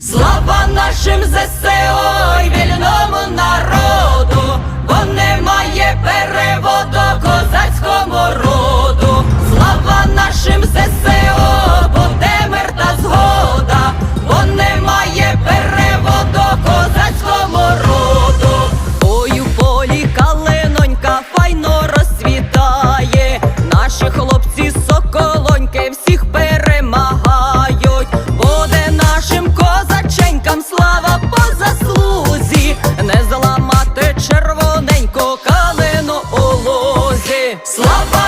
Слава нашим народу! Слава!